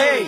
hey!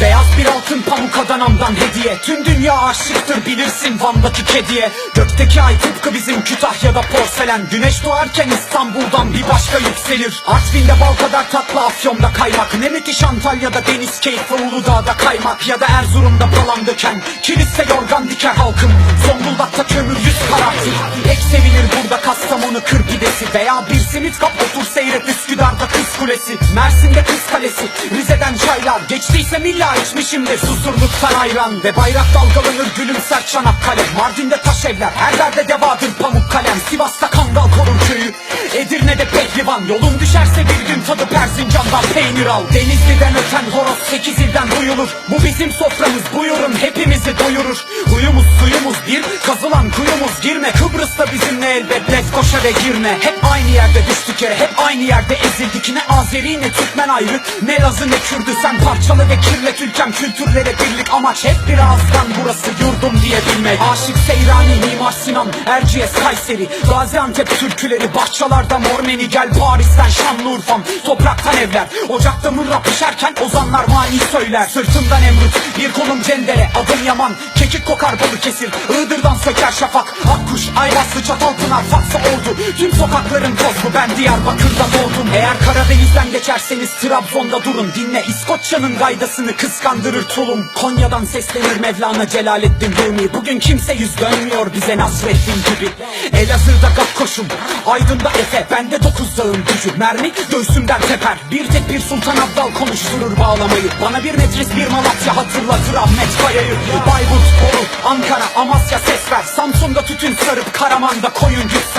Beyaz bir altın pamuk Adana'mdan hediye. Tüm dünya aşıktır bilirsin Van'daki kediye. Gökteki ay tıpkı bizim Kütahya'da porselen. Güneş doğarken İstanbul'dan bir başka yükselir. Artvin'de bal kadar tatlı Afyon'da kaymak. Ne müthiş Antalya'da deniz keyfi Uludağ'da kaymak. Ya da Erzurum'da balan döken. Kilise yorgan diker halkım. Zonguldak'ta kömür yüz karartır Ek sevilir burada Kastamonu kır pidesi Veya bir simit kap otur seyret Üsküdar'da kız kulesi Mersin'de kız kalesi. Rize'den çaylar Geçtiyse milla içmişimdir. Susurluktan ayran Ve bayrak dalgalanır gülümser Çanakkale. Mardin'de taş evler Her derde devadır pamuk kalem. Sivas'ta kangal korur köyü Edirne'de pehlivan Yolun düşerse bir gün tadı Persincan'dan peynir al. Denizli'den öten horoz sekiz ilden duyulur. Bu bizim soframız buyurun hepimizi doyurur. Huyumuz suyumuz bir Kazılan kuyumuz girme. Kıbrıs'ta bizimle elbet Lefkoşa ve girme. Hep aynı yerde düştük yere Hep aynı yerde ezildik. Ne Azeri ne Türkmen ayrı Ne Lazı ne Kürdü. Sen parçalı ve kirlet ülkem Kültürlere birlik amaç. Hep bir ağızdan Burası yurdum diyebilmek. Aşık Seyrani Mimar Sinan Erciyes Kayseri Gaziantep türküleri Bahçalarda Mormeni gel Paris'ten Şanlıurfa'm Topraktan evler Ocakta mırra pişerken ozanlar mani söyler. Sırtımdan emrut bir kolum cendere Adım Yaman. Kekik kokar balı kesir Iğdır'dan söker şafak. Akkuş Ayvaslı Çatalpınar Fatsa oldu Tüm sokakların tozlu ben Diyarbakır'da doğdum. Eğer Karadeniz'den geçerseniz Trabzon'da durun. Dinle İskoçya'nın gaydasını kıskandırır tulum. Konya'dan seslenir Mevlana Celaleddin Rumi. Bugün kimse yüz dönmüyor bize Nasreddin gibi. Elazığ'da Gakkoş'um Aydın'da Efe Bende dokuz dağın gücü Mermi göğsümden teper. Bir tek bir Sultan Abdal konuşturur bağlamayı. Bana bir metris bir Malatya hatırlatır Ahmet Kaya'yı. Bayburt, Bolu, Ankara, Amasya ses ver. Samsun'da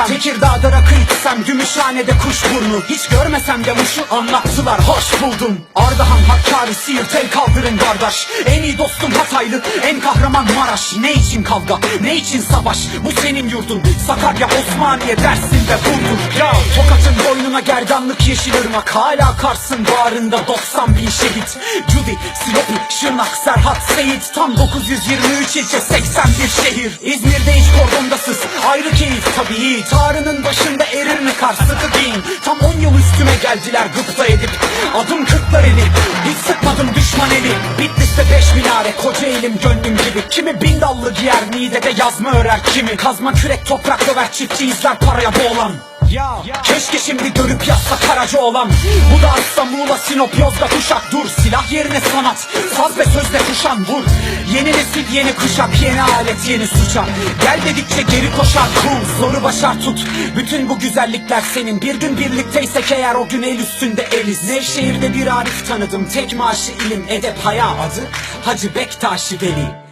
Tekirdağ'da rakı içsem Gümüşhane'de kuş burnu. Hiç görmesem de muşu anlattılar. Hoş buldum. Ardahan, Hakkari, Siirt el kaldırın kardeş. En iyi dostum Hataylı, en kahraman Maraş. Ne için kavga, ne için savaş? Bu senin yurdun, Sakarya, Osmaniye Dersim'de vurdur Ya Tokat'ın boynuna gerdanlık yeşil ırmak. Hala Kars'ın bağrında 90 bin şehit. Cudi, Silopi, Şırnak, Serhat, Seyit. Tam 923 ilçe 81 şehir. İzmir'de hiç kordondasız tabii. Tarının başında erir mi kar? Sıkı giyin. Tam 10 yıl üstüme geldiler gıpta edip. Adım kırklar eli hiç sıkmadım düşman eli. Bitlis'te beş minare. Koca elim gönlüm gibi. Kimi bin dallı giyer Niğde'de yazma örer. Kimi Kazma kürek toprak döver. Çiftçi izler paraya boğulan keşke şimdi görüp yazsa Karaca olan. Bu da Asla Muğla Sinop Yozgat Uşak. Dur Silah yerine sanat. Saz ve sözle kuşan vur. Yeni nesil yeni kuşak. Yeni alet yeni suça. Gel dedikçe geri koşar. Kul Zoru başar tut. Bütün bu güzellikler senin. Bir gün birlikteysek eğer o gün el üstünde eliz. Nevşehir'de bir Arif tanıdım. Tek maaşı ilim edep haya adı Hacı Bektaşi Veli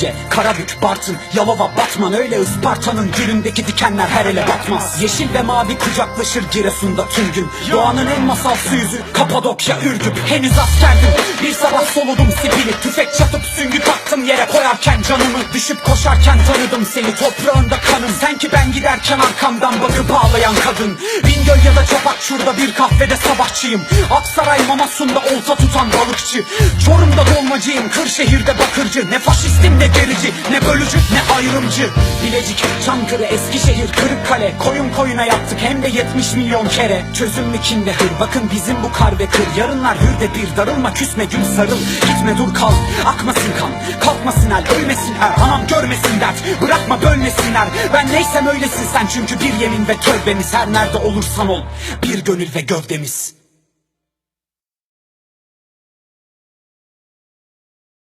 Düzce, Karabük, Bartın, Yalova, Batman. Öyle Isparta'nın gülündeki dikenler her ele batmaz. Yeşil ve mavi kucaklaşır Giresun'da tüm gün. Doğanın en masalsı yüzü Kapadokya, Ürgüp. Henüz askerdim bir sabah soludum sipili. Tüfek çatıp süngü taktım yere koyarken canımı Düşüp koşarken tanıdım seni. Toprağında kanım. Sen ki ben giderken arkamdan bakıp ağlayan kadın Bingöl ya da Çapak şurada bir kahvede sabahçıyım. Aksaray Mamasun'da olta tutan balıkçı. Çorum'da dolmacıyım Kırşehir'de bakırcı. Ne faşistim ne gerici ne bölücü ne ayrımcı. Bilecik, Çankırı, Eskişehir, Kırıkkale. Koyun koyuna yaptık hem de 70 milyon kere. Çözüm içinde hır? Bakın bizim bu kar ve kır. Yarınlar hür de bir darılma küsme gül sarıl. Gitme dur kal akmasın kan. Kalkmasın el ölmesin er. Anam görmesin dert. Bırakma bölmesinler. Ben neysem öylesin sen. Çünkü bir yemin ve tövbemiz her nerede olursan ol. Bir gönül ve gövdemiz